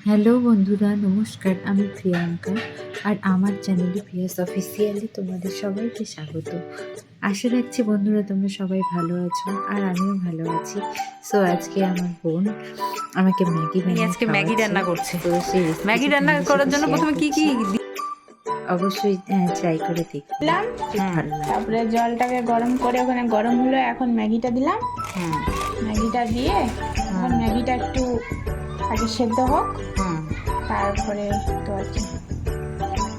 Hello বন্ধুরা নমস্কার আমি প্রিয়াঙ্কা আর আমার চ্যানেলে প্রিয়াস অফিসিয়ালি তোমাদের সবাইকে স্বাগত। আশা রাখছি বন্ধুরা তোমরা সবাই ভালো আছো আর আমিও ভালো আছি। সো আজকে আমার বোন আমাকে ম্যাগি বানিয়ে আজকে ম্যাগি রান্না করছে। তো সেই ম্যাগি রান্না করার জন্য প্রথমে কি কি। অবশ্যই ট্রাই করে দেখি দিলাম। খুব হুম। ভালো লাগে। তারপরে জলটাকে গরম করে ওখানে গরম হলো এখন ম্যাগিটা দিলাম। হুম ম্যাগিটা দিয়ে এখন ম্যাগিটা একটু আগে সেদ্ধ হোক। তারপরে তো আর কি।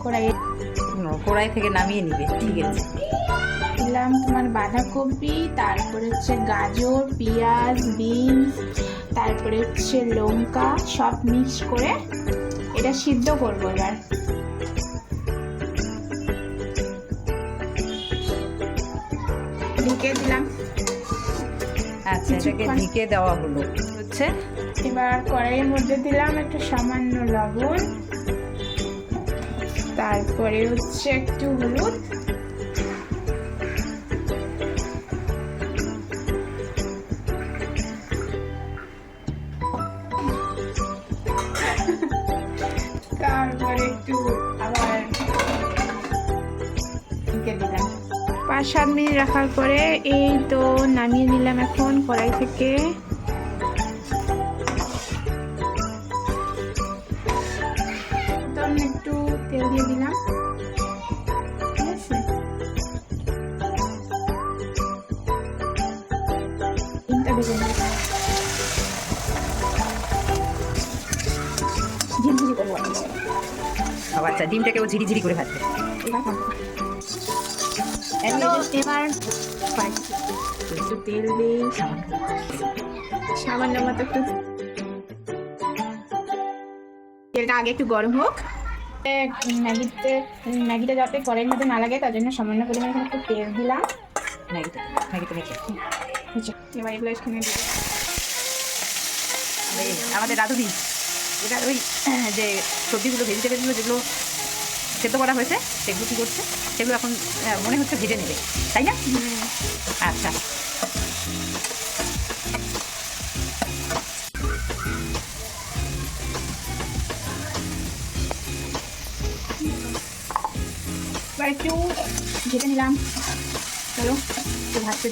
কড়াই কড়াই থেকে নামিয়ে নিবে ঠিক আছে। দিলাম তোমার বাঁধাকপি তারপরে হচ্ছে গাজর পেঁয়াজ বিনস তারপরে হচ্ছে লঙ্কা সব মিক্স করে এটা সিদ্ধ করব এবার। ঢুকে দিলাম। আচ্ছা এটাকে ঢেকে দেওয়া হলো। হচ্ছে? এবার কড়াইয়ের মধ্যে দিলাম একটু সামান্য লবণ। তারপরে হচ্ছে একটু হলুদ। তারপরে একটু পাঁচ সাত মিনিট রাখার পরে এই তো নামিয়ে নিলাম এখন কড়াই থেকে। একটু তেল দিয়ে দিলাম। ঝিরঝিরি আচ্ছা ডিমটাকে ও ঝিরি ঝিরি করে ভাজবে এবার একটু তেল দিই সামান্য মতো একটু তেলটা আগে একটু গরম হোক। ম্যাগিতে ম্যাগিটা যাতে কড়াইয়ের মধ্যে না লাগে তার জন্য সামান্য পরিমাণে একটু তেল দিলাম। ম্যাগিটা ম্যাগিটা মেখে। বুঝছ? এবার এগুলো এখানে আমাদের রাধুনি এটা ওই যে সবজিগুলো ভেজিটেবলগুলো যেগুলো সেদ্ধ করা হয়েছে সেগুলো কী করছে, সেগুলো এখন মনে হচ্ছে ভেজে নেবে, তাই না? আচ্ছা। একটু ভেজে নিলাম। চলো, একটু ভাজতে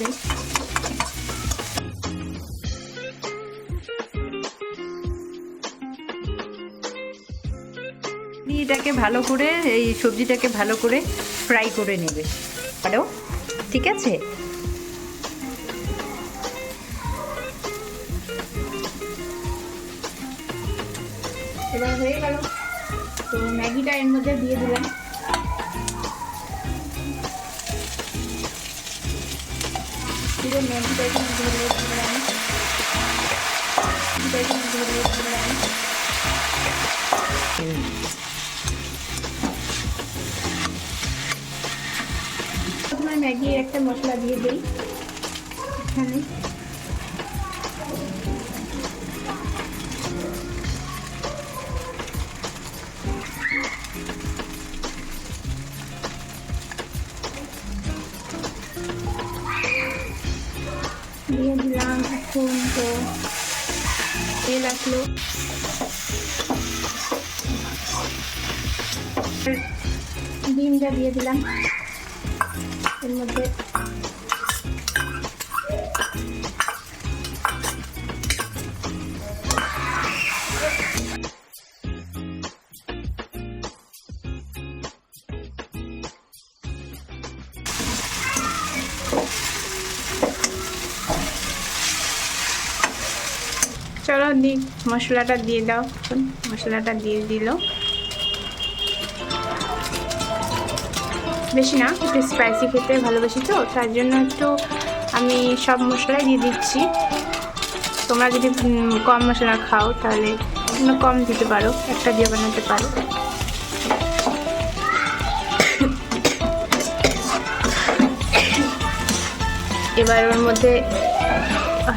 দিই এটাকে ভালো করে, এই সবজিটাকে ভালো করে ফ্রাই করে নেবে। হ্যালো ঠিক আছে? হয়ে তো ম্যাগিটা এর মধ্যে দিয়ে দিলাম। ম্যাগিটা ম্যাগিটা ম্যাগির একটা মশলা দিয়ে দিই এখানে দিয়ে দিলাম এখন তো তেল আসলো ডিমটা দিয়ে দিলাম এর মধ্যে চলো দি মশলাটা দিয়ে দাও। মশলাটা দিয়ে দিল। বেশি না, একটু স্পাইসি খেতে ভালোবাসি তো, তার জন্য একটু আমি সব মশলাই দিয়ে দিচ্ছি। তোমরা যদি কম মশলা খাও তাহলে তোমরা কম দিতে পারো, একটা দিয়ে বানাতে পারো। এবার ওর মধ্যে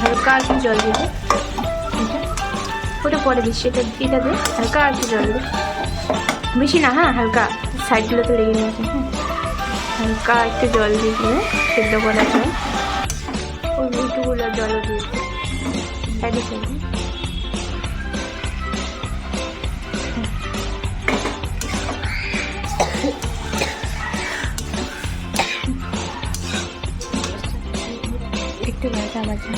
হালকা একটু জল দিবে ওটা পরে দিচ্ছি, এটা এটা দে হালকা একটু জল দে বেশি না হ্যাঁ হালকা। সাইডগুলোতে লেগে নিয়েছে হ্যাঁ। হালকা একটু জল দিয়ে দিয়ে সেদ্ধ করা যায়। ওই মিটুগুলো জল দিয়ে হ্যাঁ, একটু ভাজা ভাজা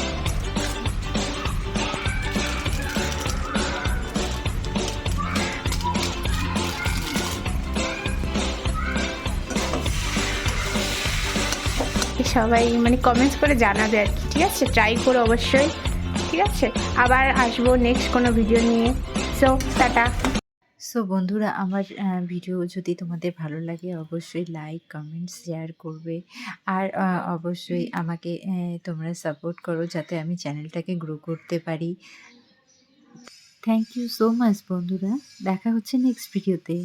সবাই মানে কমেন্টস করে জানাবে আর কি, ঠিক আছে? ট্রাই করো অবশ্যই, ঠিক আছে? আবার আসব নেক্সট কোনো ভিডিও নিয়ে। So tata. সো বন্ধুরা, আমার ভিডিও যদি তোমাদের ভালো লাগে, অবশ্যই লাইক কমেন্ট শেয়ার করবে। আর অবশ্যই আমাকে তোমরা সাপোর্ট করো যাতে আমি চ্যানেলটাকে গ্রো করতে পারি। থ্যাংক ইউ সো মাচ বন্ধুরা। দেখা হচ্ছে নেক্সট ভিডিওতে